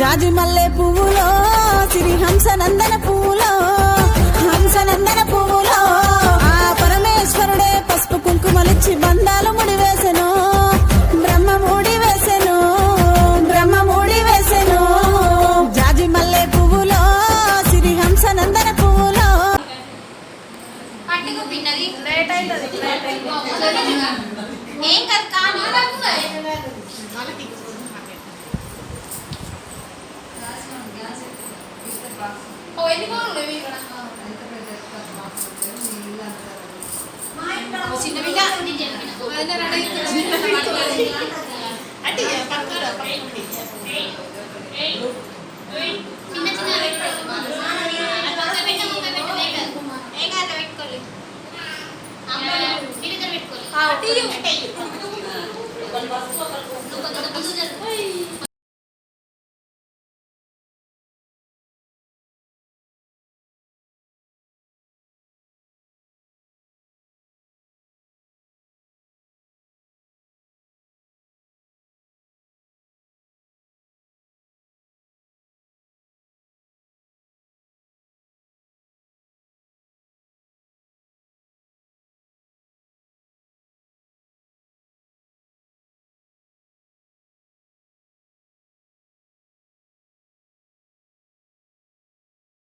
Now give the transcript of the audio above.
జాజి మల్లె పువ్వులో సిరి హంస నందన పువ్వులో హంస నందన పువ్వులో. ఆ పరమేశ్వరుడే పసుపు కుంకుమలిచ్చి బంధాలు ముడివేశను బ్రహ్మ ముడి వేసెను బ్రహ్మ ముడి వేసెను. జాజి మల్లె పువ్వులో సిరి హంస నందన పువ్వులో పట్టుకు పిన్నది ఎందుకో నువ్వు ఇక్కడ చిన్నవిగా అంటే పక్కన చిన్న చిన్న